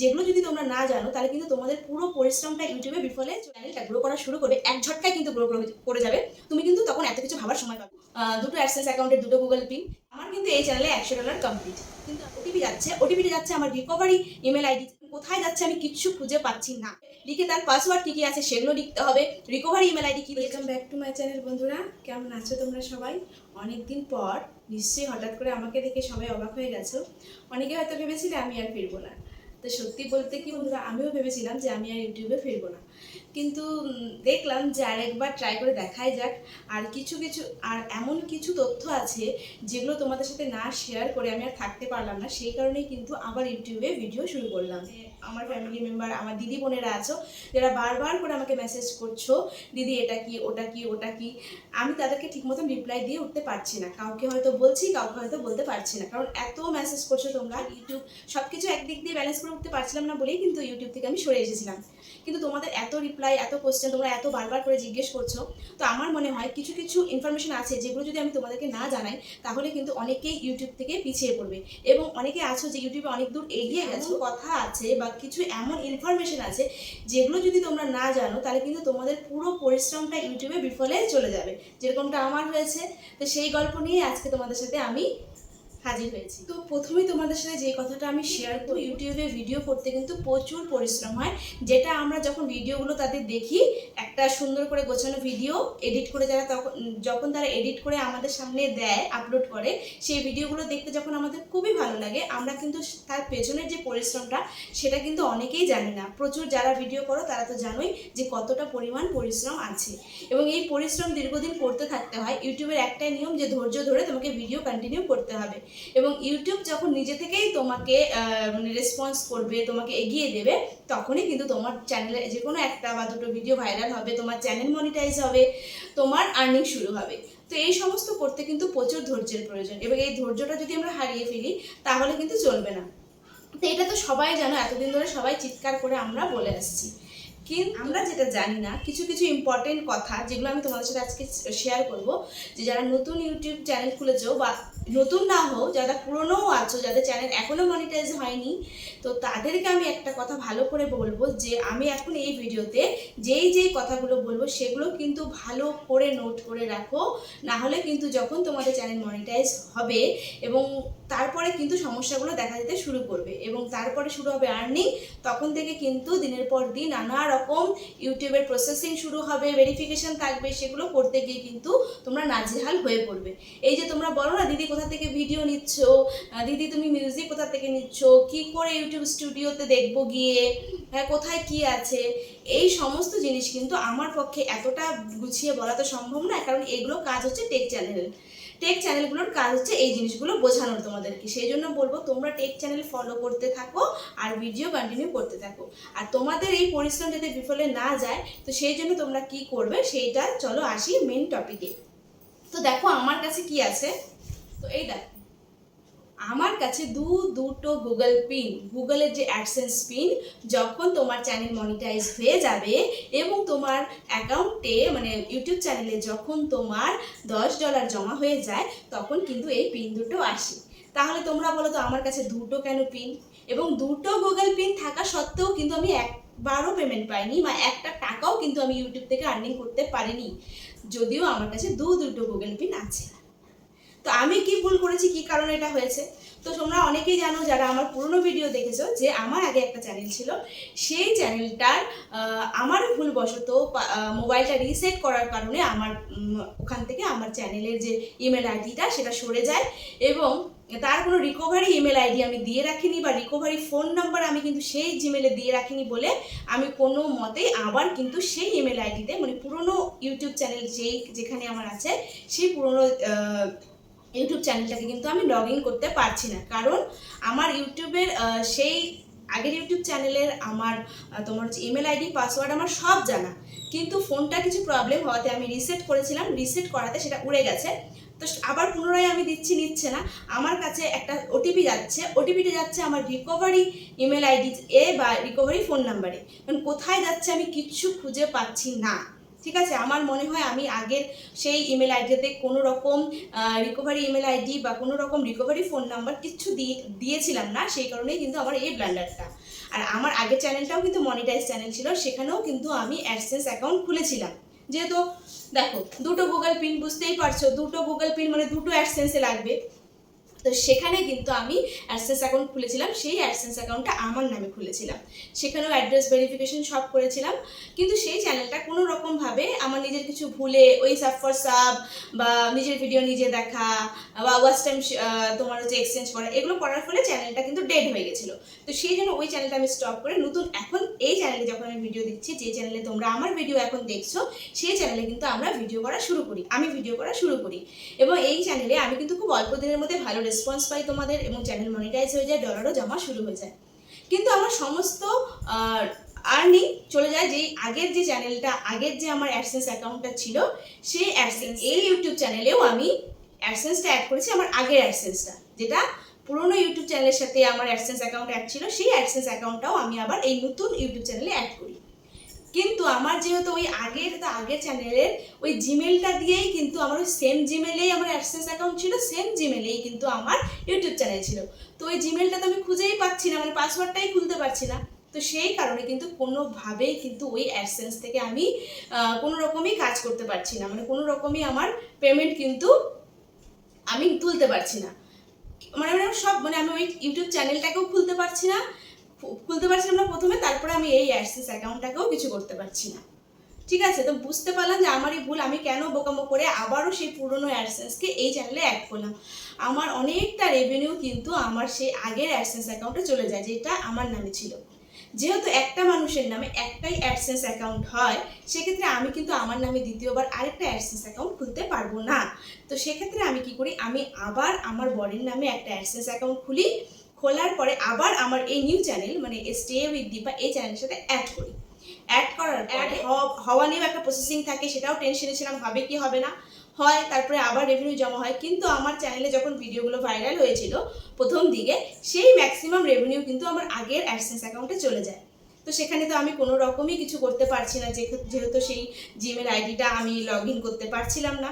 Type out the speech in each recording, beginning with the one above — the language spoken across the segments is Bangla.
যেগুলো যদি তোমরা না জানো, তাহলে কিন্তু তোমাদের পুরো পরিশ্রমটা ইউটিউবে বিফলে চ্যানেলটা গ্রো করা শুরু করবে এক ঝটকায় কিন্তু গ্রো করে যাবে তুমি কিন্তু তখন এত কিছু ভাবার সময় পাবে। দুটো অ্যাক্সেস অ্যাকাউন্টের দুটো গুগল পিন আমার কিন্তু এই চ্যানেলে একশো ডলার কমপ্লিট কিন্তু ওটিপি যাচ্ছে ওটিপিটা যাচ্ছে আমার রিকভারি ইমেল আইডি কোথায় যাচ্ছে আমি কিচ্ছু খুঁজে পাচ্ছি না। লিখে তার পাসওয়ার্ড কী কী আছে, সেগুলো লিখতে হবে। রিকভারি ইমেল আইডি কি welcome back to my channel বন্ধুরা। কেমন আছো তোমরা সবাই? অনেকদিন পর, নিশ্চয়ই হঠাৎ করে আমাকে দেখে সবাই অবাক হয়ে গেছো। অনেকে হয়তো ভেবেছিলে আমি আর ফিরবো না। তো সত্যি বলতে কি বন্ধুরা, আমিও ভেবেছিলাম যে আমি আর ইউটিউবে ফিরবো না। কিন্তু দেখলাম যে আরেকবার ট্রাই করে দেখাই যাক। আর কিছু কিছু, আর এমন কিছু তথ্য আছে যেগুলো তোমাদের সাথে না শেয়ার করে আমি আর থাকতে পারলাম না। সেই কারণেই কিন্তু আবার ইউটিউবে ভিডিও শুরু করলাম। আমার ফ্যামিলি মেম্বার আমার দিদি বোনেরা আছো, যারা বারবার করে আমাকে মেসেজ করছ, দিদি, এটা কি, ওটা কি ওটা কি? আমি তাদেরকে ঠিক মতন রিপ্লাই দিয়ে উঠতে পারছি না। কাউকে হয়তো বলছি, কাউকে হয়তো বলতে পারছি না। কারণ এত মেসেজ করছ তোমরা ইউটিউব সব কিছু একদিক দিয়ে ব্যালেন্স করে উঠতে পারছিলাম না বলেই কিন্তু ইউটিউব থেকে আমি সরে এসেছিলাম। কিন্তু তোমাদের এত রিপ্লাই এত কোশ্চেন তোমরা এত বারবার করে জিজ্ঞেস করছ, তো আমার মনে হয় কিছু কিছু ইনফরমেশন আছে যেগুলো যদি আমি তোমাদেরকে না জানাই, তাহলে কিন্তু অনেকেই ইউটিউব থেকে পিছিয়ে পড়বে। এবং অনেকে আছো যে ইউটিউবে অনেক দূর এগিয়ে গেছো। কথা আছে বা কিছু এমন ইনফরমেশন আছে যেগুলো যদি তোমরা না জানো, তাহলে কিন্তু তোমাদের পুরো পরিশ্রমটা ইউটিউবে বিফলে চলে যাবে। যেরকমটা আমার হয়েছে, তো সেই গল্প নিয়ে আজকে তোমাদের সাথে আমি হাজির হয়েছি। তো প্রথমেই তোমাদের সাথে যে কথাটা আমি শেয়ার করি ইউটিউবে ভিডিও করতে কিন্তু প্রচুর পরিশ্রম হয়। যেটা আমরা যখন ভিডিওগুলো তাদের দেখি, একটা সুন্দর করে গোছানো ভিডিও এডিট করে যারা তখন, যখন তারা এডিট করে আমাদের সামনে দেয় আপলোড করে, সেই ভিডিওগুলো দেখতে যখন আমাদের খুবই ভালো লাগে, আমরা কিন্তু তার পেছনের যে পরিশ্রমটা, সেটা কিন্তু অনেকেই জানি না। প্রচুর যারা ভিডিও করো, তারা তো জানোই যে কতটা পরিমাণ পরিশ্রম আছে। এবং এই পরিশ্রম দীর্ঘদিন করতে থাকতে হয়, ইউটিউবের একটাই নিয়ম যে ধৈর্য ধরে তোমাকে ভিডিও কন্টিনিউ করতে হবে। এবং ইউটিউব যখন নিজে থেকেই তোমাকে মানে রেসপন্স করবে, তোমাকে এগিয়ে দেবে, তখনই কিন্তু তোমার চ্যানেলে যে কোনো একটা বা দুটো ভিডিও ভাইরাল হবে, তোমার চ্যানেল মনিটাইজ হবে, তোমার আর্নিং শুরু হবে। তো এই সমস্ত করতে কিন্তু প্রচুর ধৈর্যের প্রয়োজন এবং এই ধৈর্যটা যদি আমরা হারিয়ে ফেলি, তাহলে কিন্তু চলবে না। তো এটা তো সবাই জানো, এতদিন ধরে সবাই চিৎকার করে আমরা বলে আসছি। কিন্তু আমরা যেটা জানি না, কিছু কিছু ইম্পর্টেন্ট কথা যেগুলো আমি তোমাদের সাথে আজকে শেয়ার করব, যে যারা নতুন ইউটিউব চ্যানেল খুলেছো বা নতুন না হোক, যারা পুরনোও আছো, যাদের চ্যানেল এখনও মনিটাইজ হয়নি, তো তাদেরকে আমি একটা কথা ভালো করে বলব যে, আমি এখন এই ভিডিওতে যেই যেই কথাগুলো বলব, সেগুলো কিন্তু ভালো করে নোট করে রাখো। না হলে কিন্তু যখন তোমাদের চ্যানেল মনিটাইজ হবে এবং তারপরে কিন্তু সমস্যাগুলো দেখা দিতে শুরু করবে এবং তারপরে শুরু হবে আর্নিং তখন থেকে কিন্তু দিনের পর দিন নানা রকম ইউটিউবের প্রসেসিং শুরু হবে ভেরিফিকেশন থাকবে, সেগুলো করতে গিয়ে কিন্তু তোমরা নাজেহাল হয়ে পড়বে। এই যে তোমরা বলো না, দিদি কোথা থেকে ভিডিও নিচ্ছ? দিদি, তুমি মিউজিক কোথা থেকে নিচ্ছ? কি করে ইউটিউব স্টুডিওতে দেখব গিয়ে? হ্যাঁ কোথায় কি আছে? এই সমস্ত জিনিস কিন্তু আমার পক্ষে এতটা গুছিয়ে বলা তো সম্ভব না কারণ এগুলো কাজ হচ্ছে টেক চ্যানেল টেক চ্যানেলগুলোর কাজ হচ্ছে এই জিনিসগুলো বোঝানোর তোমাদেরকে। সেই জন্য বলব, তোমরা টেক চ্যানেল ফলো করতে থাকো আর ভিডিও কন্টিনিউ করতে থাকো। আর তোমাদের এই পরিশ্রম যাতে বিফলে না যায়, তো সেই জন্য তোমরা কি করবে, সেইটা চলো আসি মেন টপিকে তো দেখো, আমার কাছে কি আছে? তো এই দেখো, আমার কাছে দু, দুটো গুগল পিন গুগলের যে অ্যাডসেন্স পিন যখন তোমার চ্যানেল মনিটাইজ হয়ে যাবে এবং তোমার অ্যাকাউন্টে মানে ইউটিউব চ্যানেলে যখন তোমার দশ ডলার জমা হয়ে যায়, তখন কিন্তু এই পিন দুটো আসে। তাহলে তোমরা বলো তো, আমার কাছে দুটো কেন পিন এবং দুটো গুগল পিন থাকা সত্ত্বেও কিন্তু আমি একবারও পেমেন্ট পাইনি বা একটা টাকাও কিন্তু আমি ইউটিউব থেকে আর্নিং করতে পারিনি। যদিও আমার কাছে দু, দুটো গুগল পিন আছে। তো আমি কি ভুল করেছি? কি কারণে এটা হয়েছে? তো তোমরা অনেকেই জানো যারা আমার পুরনো ভিডিও দেখেছ যে আমার আগে একটা চ্যানেল ছিল। সেই চ্যানেলটার আমার ভুলবশত মোবাইলটা রিসেট করার কারণে আমার ওখান থেকে আমার চ্যানেলের যে ইমেল আইডিটা সেটা সরে যায় এবং তার কোনো রিকভারি ইমেল আইডি আমি দিয়ে রাখিনি বা রিকভারি ফোন নাম্বার আমি কিন্তু সেই জিমেলে দিয়ে রাখিনি বলে আমি কোনো মতেই আবার কিন্তু সেই ইমেল আইডিতে মানে পুরনো ইউটিউব চ্যানেল যেই, যেখানে আমার আছে, সেই পুরনো ইউটিউব চ্যানেলটাকে কিন্তু আমি লগ ইন করতে পারছি না। কারণ আমার ইউটিউবের সেই আগের ইউটিউব চ্যানেলের আমার তোমার হচ্ছে ইমেল আইডি পাসওয়ার্ড আমার সব জানা। কিন্তু ফোনটা কিছু প্রবলেম হওয়াতে আমি রিসেট করেছিলাম। রিসেট করাতে সেটা উড়ে গেছে। তো আবার পুনরায় আমি দিচ্ছি, নিচ্ছে না। আমার কাছে একটা ওটিপি যাচ্ছে। ওটিপিটা যাচ্ছে আমার রিকভারি ইমেল আইডি এ বা রিকভারি ফোন নাম্বারে কারণ কোথায় যাচ্ছে আমি কিচ্ছু খুঁজে পাচ্ছি না। ঠিক আছে? আমার মনে হয় আমি আগের সেই ইমেল আইডিতে কোনো রকম রিকভারি ইমেল আইডি বা কোনো রকম রিকভারি ফোন নাম্বার কিচ্ছু দিয়ে, দিয়েছিলাম না। সেই কারণেই কিন্তু আমার এই ব্ল্যান্ডারটা আর আমার আগের চ্যানেলটাও কিন্তু মনিটাইজ চ্যানেল ছিল। সেখানেও কিন্তু আমি অ্যাডসেন্স অ্যাকাউন্ট খুলেছিলাম। যেহেতু, দেখো, দুটো গুগল পিন বুঝতেই পারছ, দুটো গুগল পিন মানে দুটো অ্যাডসেন্সে লাগবে। তো সেখানে কিন্তু আমি অ্যাডসেন্স অ্যাকাউন্ট খুলেছিলাম। সেই অ্যাডসেন্স অ্যাকাউন্টটা আমার নামে খুলেছিলাম। সেখানেও অ্যাড্রেস ভেরিফিকেশন সব করেছিলাম। কিন্তু সেই চ্যানেলটা কোনো রকমভাবে আমার নিজের কিছু ভুলে, ওই সাব ফর সাব বা নিজের ভিডিও নিজে দেখা বা ওয়াচ টাইম তোমার হচ্ছে এক্সচেঞ্জ করা, এগুলো করার ফলে চ্যানেলটা কিন্তু ডেড হয়ে গেছিল। তো সেই জন্য ওই চ্যানেলটা আমি স্টপ করে নতুন এখন এই চ্যানেলে যখন আমি ভিডিও দিচ্ছি, যে চ্যানেলে তোমরা আমার ভিডিও এখন দেখছ, সেই চ্যানেলে কিন্তু আমরা ভিডিও করা শুরু করি। আমি ভিডিও করা শুরু করি। এবং এই চ্যানেলে আমি কিন্তু খুব অল্প দিনের মধ্যে ভালো রেসপন্স পাই তোমাদের এবং চ্যানেল মনিটাইজ হয়ে যায় ডলারও জমা শুরু হয়ে যায়। কিন্তু আমার সমস্ত আর্নিং চলে যায় যেই আগের যে চ্যানেলটা আগের যে আমার অ্যাডসেন্স অ্যাকাউন্টটা ছিল, সেই অ্যাডসেন্স এই ইউটিউব চ্যানেলেও আমি অ্যাডসেন্সটা অ্যাড করেছি, আমার আগের অ্যাডসেন্সটা যেটা পুরোনো ইউটিউব চ্যানেলের সাথে আমার অ্যাডসেন্স অ্যাকাউন্ট অ্যাড ছিল, সেই অ্যাডসেন্স অ্যাকাউন্টটাও আমি আবার এই নতুন ইউটিউব চ্যানেলে অ্যাড করি। কিন্তু আমার যেহেতু ওই আগের, তো আগের চ্যানেলের ওই জিমেলটা দিয়েই কিন্তু আমার ওই সেম জিমেলেই আমার অ্যাডসেন্স অ্যাকাউন্ট ছিল সেম জিমেলেই কিন্তু আমার ইউটিউব চ্যানেল ছিল। তো ওই জিমেলটা তো আমি খুঁজেই পাচ্ছি না মানে পাসওয়ার্ডটাই খুলতে পারছি না। তো সেই কারণে কিন্তু কোনোভাবেই কিন্তু ওই অ্যাডসেন্স থেকে আমি কোনো রকমই কাজ করতে পারছি না। মানে কোনো রকমই আমার পেমেন্ট কিন্তু আমি তুলতে পারছি না। মানে সব মানে আমি ওই ইউটিউব চ্যানেলটাকেও খুলতে পারছি না। খুলতে পারছিলাম না প্রথমে, তারপরে আমি এই অ্যাডসেন্স অ্যাকাউন্টটাকেও কিছু করতে পারছি না। ঠিক আছে, তো বুঝতে পারলাম যে আমারই ভুল, আমি কেন বোকামো করে আবারও সেই পুরনো অ্যাডসেন্সকে এই চ্যানেলে অ্যাড করলাম। আমার অনেকটা রেভিনিউ কিন্তু আমার সেই আগের অ্যাডসেন্স অ্যাকাউন্টে চলে যায়, যেটা আমার নামে ছিল। যেহেতু একটা মানুষের নামে একটাই অ্যাডসেন্স অ্যাকাউন্ট হয়, সেক্ষেত্রে আমি কিন্তু আমার নামে দ্বিতীয়বার আরেকটা অ্যাডসেন্স অ্যাকাউন্ট খুলতে পারব না। তো সেক্ষেত্রে আমি কি করি, আমি আবার আমার বডির নামে একটা অ্যাডসেন্স অ্যাকাউন্ট খুলি। খোলার আবার আমার এই নিউ চ্যানেল মানে স্টে উইথ দীপা এই চ্যানেলের সাথে অ্যাড করি। অ্যাড করার অ্যাড হওয়া নিয়েও একটা প্রসেসিং থাকে সেটাও টেনশনে ছিলাম হবে কি হবে না। হয় তারপরে আবার রেভিনিউ জমা হয় কিন্তু আমার চ্যানেলে যখন ভিডিওগুলো ভাইরাল হয়েছিল প্রথম দিকে সেই ম্যাক্সিমাম রেভিনিউ কিন্তু আমার আগের অ্যাডসেন্স অ্যাকাউন্টে চলে যায়। তো সেখানে তো আমি কোনো রকমই কিছু করতে পারছি না যেহেতু- যেহেতু সেই জিমেল আইডিটা আমি লগ ইন করতে পারছিলাম না।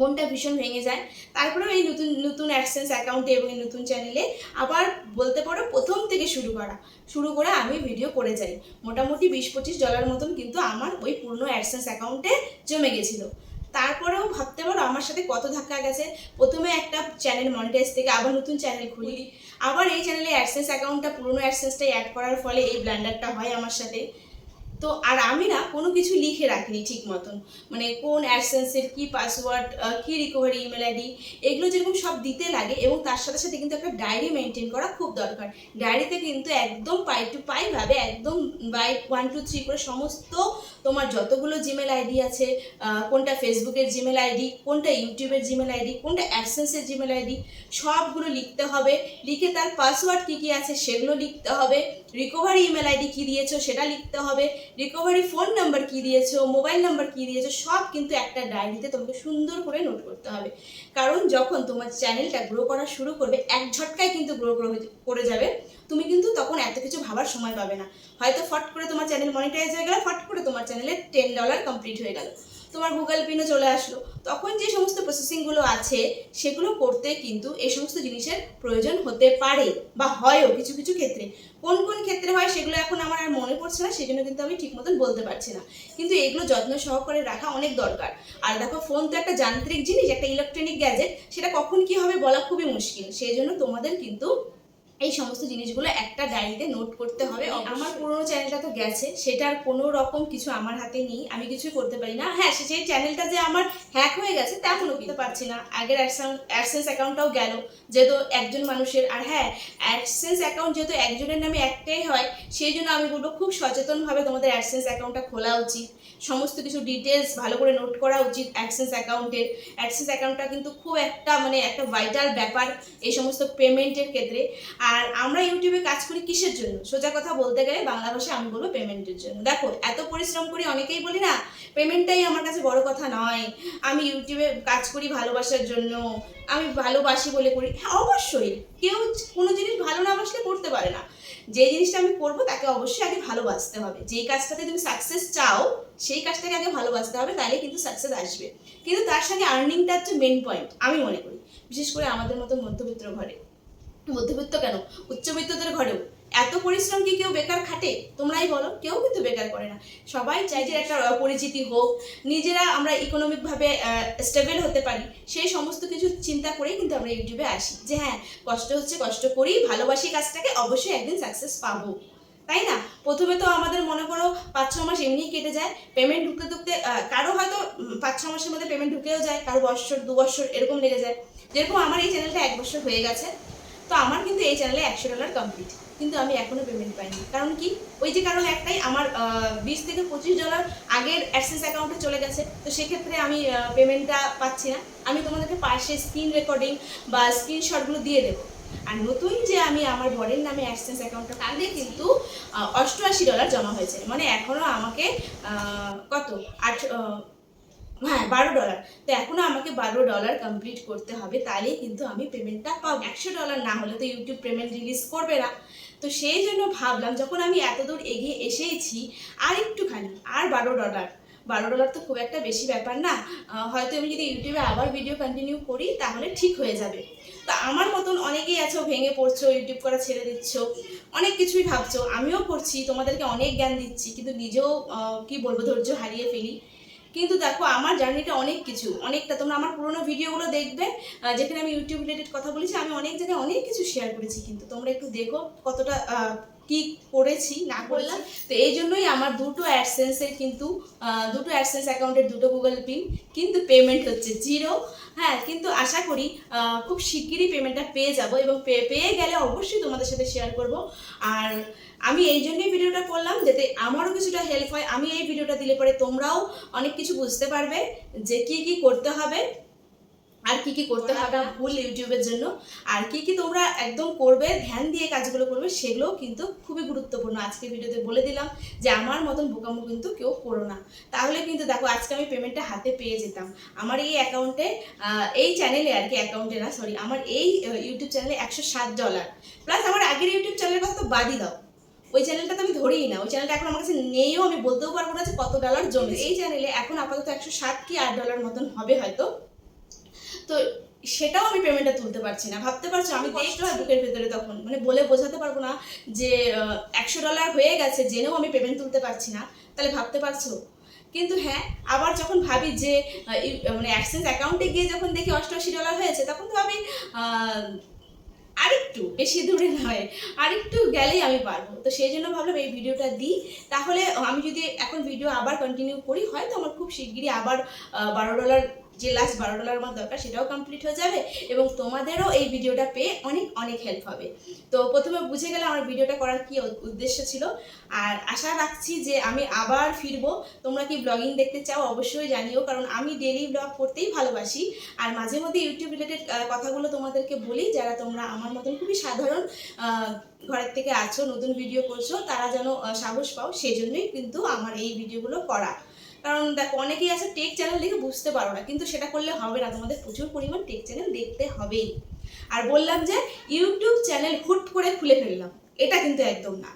মনটা ভীষণ ভেঙে যায়। তারপরেও এই নতুন নতুন অ্যাডসেন্স অ্যাকাউন্টে এবং এই নতুন চ্যানেলে আবার বলতে পারো প্রথম থেকে শুরু করা। শুরু করে আমি ভিডিও করে যাই। মোটামুটি বিশ পঁচিশ ডলার মতন কিন্তু আমার ওই পুরনো অ্যাডসেন্স অ্যাকাউন্টে জমে গেছিল। তারপরেও ভাবতে পারো আমার সাথে কত ধাক্কা গেছে। প্রথমে একটা চ্যানেল মনিটাইজ থেকে আবার নতুন চ্যানেল খুলি। আবার এই চ্যানেলে অ্যাডসেন্স অ্যাকাউন্টটা পুরনো অ্যাডসেন্সটাই অ্যাড করার ফলে এই ব্ল্যান্ডারটা হয় আমার সাথে। তো আর আমি না কোনো কিছু লিখে রাখিনি ঠিক মতন। মানে কোন অ্যাডসেন্সের কি পাসওয়ার্ড কি রিকভারি ইমেল আইডি এগুলো যেরকম সব দিতে লাগে এবং তার সাথে সাথে কিন্তু একটা ডায়েরি মেনটেন করা খুব দরকার। ডায়েরিতে কিন্তু একদম পাই টু পাই ভাবে একদম বাই ওয়ান টু থ্রি করে সমস্ত তোমার যতগুলো জিমেল আইডি আছে কোনটা ফেসবুকের জিমেল আইডি কোনটা ইউটিউবের জিমেল আইডি কোনটা অ্যাডসেন্সের জিমেল আইডি সবগুলো লিখতে হবে। লিখে তার পাসওয়ার্ড কী কী আছে সেগুলো লিখতে হবে। রিকভারি ইমেল আইডি কী দিয়েছ সেটা লিখতে হবে। রিকভারি ফোন নাম্বার কী দিয়েছ মোবাইল নাম্বার কী দিয়েছ, সব কিন্তু একটা ডায়েরিতে তোমাকে সুন্দর করে নোট করতে হবে। কারণ যখন তোমার চ্যানেলটা গ্রো করা শুরু করবে, এক ঝটকায় কিন্তু গ্রো করে যাবে। তুমি কিন্তু তখন এত কিছু ভাবার সময় পাবে না। হয়তো ফট করে তোমার চ্যানেল মনিটাইজ হয়ে গেল, ফট করে তোমার চ্যানেলে টেন ডলার কমপ্লিট হয়ে গেল। তোমার গুগল পিনও চলে আসলো। তখন যে সমস্ত প্রসেসিংগুলো আছে, সেগুলো করতে কিন্তু এই সমস্ত জিনিসের প্রয়োজন হতে পারে বা হয়ও কিছু কিছু ক্ষেত্রে। কোন কোন ক্ষেত্রে হয় সেগুলো এখন আমার আর মনে পড়ছে না সেই জন্য কিন্তু আমি ঠিক মতন বলতে পারছি না। কিন্তু এগুলো যত্ন সহকারে রাখা অনেক দরকার। আর দেখো ফোন তো একটা যান্ত্রিক জিনিস, একটা ইলেকট্রনিক গ্যাজেট সেটা কখন কি হবে বলা খুবই মুশকিল। সেই জন্য তোমাদের কিন্তু এই সমস্ত জিনিসগুলো একটা ডায়েরিতে নোট করতে হবে। আমার পুরোনো চ্যানেলটা তো গেছে সেটার কোনো রকম কিছু আমার হাতে নেই আমি কিছুই করতে পারি না। হ্যাঁ সে- সেই চ্যানেলটা যে আমার হ্যাক হয়ে গেছে তা তেমনও কিনতে পারছি না। আগের অ্যাডসেন্স অ্যাকাউন্টটাও গেল যেহেতু একজন মানুষের আর হ্যাঁ অ্যাডসেন্স অ্যাকাউন্ট যেহেতু একজনের নামে একটাই হয় সেই জন্য আমি বলব খুব সচেতনভাবে তোমাদের অ্যাডসেন্স অ্যাকাউন্টটা খোলা উচিত। সমস্ত কিছু ডিটেলস ভালো করে নোট করা উচিত অ্যাডসেন্স অ্যাকাউন্টের অ্যাডসেন্স অ্যাকাউন্টটা কিন্তু খুব একটা মানে একটা ভাইটাল ব্যাপার এই সমস্ত পেমেন্টের ক্ষেত্রে। আর আমরা ইউটিউবে কাজ করি কিসের জন্য? সোজা কথা বলতে গেলে বাংলা ভাষায় আমি বলব পেমেন্টের জন্য। দেখো, এত পরিশ্রম করি অনেকেই বলি না, পেমেন্টটাই আমার কাছে বড় কথা নয়। আমি ইউটিউবে কাজ করি ভালোবাসার জন্য। আমি ভালোবাসি বলে করি। হ্যাঁ অবশ্যই। কেউ কোনো জিনিস ভালো না বাসলে করতে পারে না। যে জিনিসটা আমি করব তাকে অবশ্যই আগে ভালোবাসতে হবে। যেই কাজটাতে তুমি সাকসেস চাও, সেই কাজটাকে আগে ভালোবাসতে হবে তাহলে কিন্তু সাকসেস আসবে। কিন্তু তার সঙ্গে আর্নিংটা হচ্ছে মেন পয়েন্ট আমি মনে করি। বিশেষ করে আমাদের মতো মধ্যবিত্ত ঘরে। মধ্যবিত্ত কেন? উচ্চবিত্তদের ঘরেও। এত পরিশ্রম কি কেউ বেকার খাটে? তোমরাই বলো, কেউ কিন্তু বেকার করে না। সবাই চাই যে একটা পরিচিতি হোক, নিজেরা আমরা ইকোনমিকভাবে স্টেবল হতে পারি। সেই সমস্ত কিছু চিন্তা করেই কিন্তু আমরা ইউটিউবে আসি। যে হ্যাঁ কষ্ট হচ্ছে, কষ্ট করি ভালোবাসি কাজটাকে, অবশ্যই একদিন সাকসেস পাবো। তাই না? প্রথমে তো আমাদের মনে করো পাঁচ, ছ মাস এমনিই কেটে যায়। পেমেন্ট ঢুকতে ঢুকতে কারও হয়তো পাঁচ, ছ মাসের মধ্যে পেমেন্ট ঢুকেও যায়, কারও বছর, দু বছর এরকম লেগে যায়। যেরকম আমার এই চ্যানেলটা এক বছর হয়ে গেছে। তো আমার কিন্তু এই চ্যানেলে একশো ডলার কমপ্লিট কিন্তু আমি এখনও পেমেন্ট পাইনি। কারণ কি? ওই যে কারণ একটাই, আমার বিশ থেকে পঁচিশ ডলার আগের অ্যাডসেন্স অ্যাকাউন্টে চলে গেছে। তো সেক্ষেত্রে আমি পেমেন্টটা পাচ্ছি না। আমি তোমাদেরকে পাশে স্ক্রিন রেকর্ডিং বা স্ক্রিনশটগুলো দিয়ে দেবো। আর নতুন যে আমি আমার বরের নামে অ্যাডসেন্স অ্যাকাউন্টটা তাদের কিন্তু অষ্টআশি ডলার জমা হয়েছে। মানে এখনও আমাকে কত? আট হ্যাঁ বারো ডলার তো এখনও আমাকে বারো ডলার কমপ্লিট করতে হবে, তাহলেই কিন্তু আমি পেমেন্টটা পাবো। একশো ডলার না হলে তো ইউটিউব পেমেন্ট রিলিজ করবে না। তো সেই জন্য ভাবলাম, যখন আমি এত দূর এগিয়ে এসেইছি আর একটুখানি, আর বারো ডলার বারো ডলার তো খুব একটা বেশি ব্যাপার না। হয়তো আমি যদি ইউটিউবে আবার ভিডিও কন্টিনিউ করি, তাহলে ঠিক হয়ে যাবে। তো আমার মতন অনেকেই আছো, ভেঙে পড়ছো ইউটিউব করা ছেড়ে দিচ্ছ। অনেক কিছুই ভাবছ, আমিও করছি, তোমাদেরকে অনেক জ্ঞান দিচ্ছি, কিন্তু নিজেও কি বলব, ধৈর্য হারিয়ে ফেলি। কিন্তু দেখো আমার জার্নিটা অনেক কিছু। অনেকটা তোমরা আমার পুরোনো ভিডিওগুলো দেখবে যেখানে আমি ইউটিউব রিলেটেড কথা বলেছি আমি অনেক জায়গায় অনেক কিছু শেয়ার করেছি কিন্তু তোমরা একটু দেখো কতটা কি করেছি না করলাম। তো এই জন্যই আমার দুটো অ্যাডসেন্সের কিন্তু দুটো অ্যাডসেন্স অ্যাকাউন্টের দুটো গুগল পিন কিন্তু পেমেন্ট হচ্ছে জিরো হ্যাঁ কিন্তু আশা করি খুব শিগগিরই পেমেন্টটা পেয়ে যাব এবং পেয়ে গেলে অবশ্যই তোমাদের সাথে শেয়ার করব। আর আমি এই জন্যই ভিডিওটা করলাম যাতে আমারও কিছুটা হেল্প হয়। আমি এই ভিডিওটা দিলে পরে তোমরাও অনেক কিছু বুঝতে পারবে যে কি কি করতে হবে আর কি কি করতে হবে ভুল ইউটিউবের জন্য। আর কি কি তোমরা একদম করবে ধ্যান দিয়ে কাজগুলো করবে সেগুলোও কিন্তু খুবই গুরুত্বপূর্ণ। আজকে ভিডিওতে বলে দিলাম যে আমার মতন বোকামো কিন্তু কেউ করো না। তাহলে কিন্তু দেখো আজকে আমি পেমেন্টটা হাতে পেয়ে যেতাম। আমার এই অ্যাকাউন্টে এই চ্যানেলে আর কি অ্যাকাউন্টে না সরি আমার এই ইউটিউব চ্যানেলে একশো সাত ডলার প্লাস আমার আগের ইউটিউব চ্যানেলের কথা তো বাদই দাও। ওই চ্যানেলটা তো আমি ধরিই না ওই চ্যানেলটা এখন আমার কাছে নেইও আমি বলতেও পারব না যে কত ডলার জমে এই চ্যানেলে এখন আপাতত একশো সাত কি আট ডলার মতন হবে হয়তো। তো সেটাও আমি পেমেন্টটা তুলতে পারছি না। ভাবতে পারছ আমি কষ্ট হয় বুকের ভেতরে তখন। মানে বলে বোঝাতে পারব না যে একশো ডলার হয়ে গেছে জেনেও আমি পেমেন্ট তুলতে পারছি না। তাহলে ভাবতে পারছ? কিন্তু হ্যাঁ আবার যখন ভাবি যে মানে অ্যাক্সেস অ্যাকাউন্টে গিয়ে যখন দেখি অষ্টআশি ডলার হয়েছে তখন তো ভাবি আরেকটু, বেশি দূরে নয়, আরেকটু গেলেই আমি পারব। তো সেই জন্য ভাবলাম এই ভিডিওটা দিই। তাহলে আমি যদি এখন ভিডিও আবার কন্টিনিউ করি, হয়তো আমার খুব শিগগিরই আবার বারো ডলার যে লাস্ট বারো ডলার আমার দরকার সেটাও কমপ্লিট হয়ে যাবে এবং তোমাদেরও এই ভিডিওটা পেয়ে অনেক অনেক হেল্প হবে। তো প্রথমে বুঝে গেলে আমার ভিডিওটা করার কি উদ্দেশ্য ছিল। আর আশা রাখছি যে আমি আবার ফিরবো। তোমরা কি ব্লগিং দেখতে চাও অবশ্যই জানিও, কারণ আমি ডেলি ব্লগ করতেই ভালোবাসি। আর মাঝে মধ্যে ইউটিউব রিলেটেড কথাগুলো তোমাদেরকে বলি, যারা তোমরা আমার মতন খুবই সাধারণ ঘরের থেকে আছো, নতুন ভিডিও করছ, তারা যেন সাহস পাও, সেজন্যই কিন্তু আমার এই ভিডিওগুলো করা। কারণ দেখো, অনেকেই আছে টেক চ্যানেল দেখে বুঝতে পারো না, কিন্তু সেটা করলে হবে না। তোমাদের প্রচুর পরিমাণ টেক চ্যানেল দেখতে হবেই। আর বললাম যে ইউটিউব চ্যানেল হুট করে খুলে ফেললাম। এটা কিন্তু একদম না।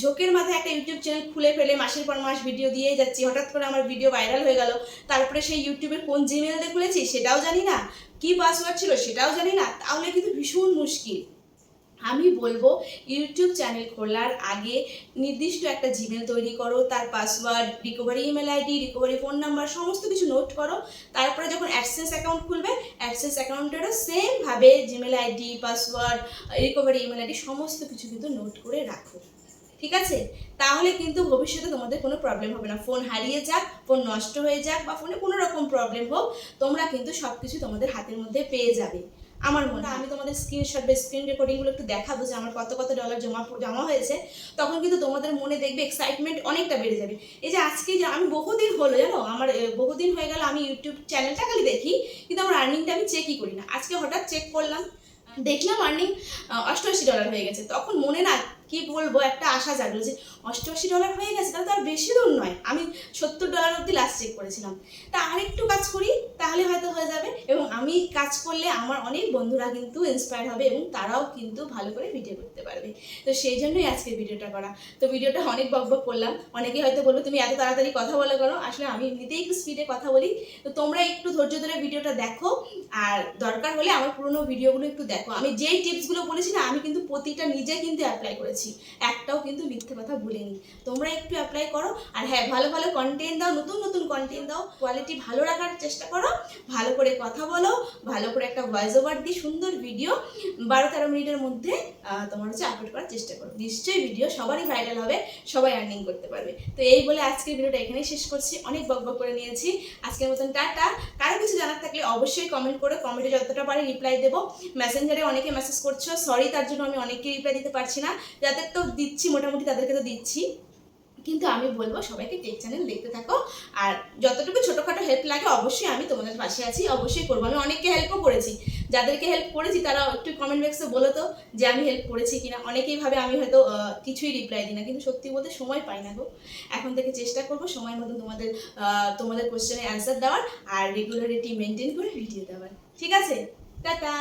ঝোঁকের মাথায় একটা ইউটিউব চ্যানেল খুলে ফেলে, মাসের পর মাস ভিডিও দিয়ে যাচ্ছি। হঠাৎ করে আমার ভিডিও ভাইরাল হয়ে গেল। তারপরে সেই ইউটিউবের কোন জিমেল দিয়ে খুলেছি, সেটাও জানি না। কি পাসওয়ার্ড ছিল সেটাও জানি না। তাহলে কিন্তু ভীষণ মুশকিল। আমি বলব ইউটিউব চ্যানেল খোলার আগে নির্দিষ্ট একটা জিমেল তৈরি করো, তার password recovery email ID recovery phone number সমস্ত কিছু নোট করো, তারপরে যখন অ্যাডসেন্স অ্যাকাউন্ট খুলবে অ্যাডসেন্স অ্যাকাউন্টেরও সেমভাবে Gmail ID password recovery email ID সমস্ত কিছু কিন্তু নোট করে রাখো। ঠিক আছে? তাহলে কিন্তু ভবিষ্যতে তোমাদের কোনো প্রবলেম হবে না। ফোন হারিয়ে যাক ফোন নষ্ট হয়ে যাক বা ফোনে কোনো রকম প্রবলেম হোক, তোমরা কিন্তু সব কিছু তোমাদের হাতের মধ্যে পেয়ে যাবে। আমার মনে হয়। আমি তোমাদের স্ক্রিনশট বা স্ক্রিন রেকর্ডিংগুলো একটু দেখাবো যে আমার কত কত ডলার জমা জমা হয়েছে। তখন কিন্তু তোমাদের মনে দেখবে এক্সাইটমেন্ট অনেকটা বেড়ে যাবে। এই যে আজকে যে আমি বহুদিন হলো জানো আমার বহুদিন হয়ে গেল আমি ইউটিউব চ্যানেলটা খালি দেখি কিন্তু আমার আর্নিংটা আমি চেকই করি না। আজকে হঠাৎ চেক করলাম দেখলাম আর্নিং অষ্টআশি ডলার হয়ে গেছে। তখন মনে না কি বলব, একটা আশা জাগলো যে অষ্টআশি ডলার হয়ে গেছে, তাহলে তো আর বেশি দূর নয়। আমি সত্তর ডলার অবধি লাস্ট চেক করেছিলাম। তা আরেকটু কাজ করি, তাহলে হয়তো হয়ে যাবে। এবং আমি কাজ করলে আমার অনেক বন্ধুরা কিন্তু ইন্সপায়ার হবে এবং তারাও কিন্তু ভালো করে ভিডিও করতে পারবে। তো সেই জন্যই আজকে ভিডিওটা করা। তো ভিডিওটা অনেক বক বক করলাম। অনেকেই হয়তো বলব, তুমি এত তাড়াতাড়ি কথা বলে করো আসলে আমি এমনিতেই একটু স্পিডে কথা বলি। তো তোমরা একটু ধৈর্য ধরে ভিডিওটা দেখো। আর দরকার হলে আমার পুরোনো ভিডিওগুলো একটু দেখো। আমি যেই টিপসগুলো বলেছি না, আমি কিন্তু প্রতিটা নিজে কিন্তু অ্যাপ্লাই করেছি। করেছি। একটাও কিন্তু মিথ্যে কথা বলিনি তোমরা একটু অ্যাপ্লাই করো। আর হ্যাঁ ভালো ভালো কন্টেন্ট দাও, নতুন নতুন কন্টেন্ট দাও। কোয়ালিটি ভালো রাখার চেষ্টা করো। ভালো করে কথা বলো, ভালো করে একটা ভয়েস ওভার দিয়ে সুন্দর ভিডিও বারো তেরো মিনিটের মধ্যে তোমার হচ্ছে আপলোড করার চেষ্টা করো। নিশ্চয়ই ভিডিও সবারই ভাইরাল হবে, সবাই আর্নিং করতে পারবে। তো এই বলে আজকের ভিডিওটা এখানেই শেষ করছি। অনেক বক বক করে নিয়েছি। আজকের মতন টাটা। কারও কিছু জানার থাকলে অবশ্যই কমেন্ট করে কমেন্টে যতটা পারি রিপ্লাই দেবো। মেসেঞ্জারে অনেকে মেসেজ করছ। সরি তার জন্য আমি অনেককে রিপ্লাই দিতে পারছি না। যাদের তো দিচ্ছি, মোটামুটি তাদেরকে তো দিচ্ছি। কিন্তু আমি বলব, সবাইকে টেক চ্যানেল দেখতে থাকো। আর যতটুকু ছোটোখাটো হেল্প লাগে, অবশ্যই আমি তোমাদের পাশে আছি, অবশ্যই করব। আমি অনেককে হেল্পও করেছি। যাদেরকে হেল্প করেছি, তারা একটু কমেন্ট বক্সে বলো তো যে আমি হেল্প করেছি কিনা। অনেকেই ভাবে আমি হয়তো কিছুই রিপ্লাই দিই না, কিন্তু সত্যি বলতে সময় পাই না গো। এখন থেকে চেষ্টা করব সময় মতো তোমাদের তোমাদের কোশ্চেনের অ্যান্সার দেওয়ার আর রেগুলারিটি মেনটেন করে ভিডিও দেওয়ার। ঠিক আছে? টাটা!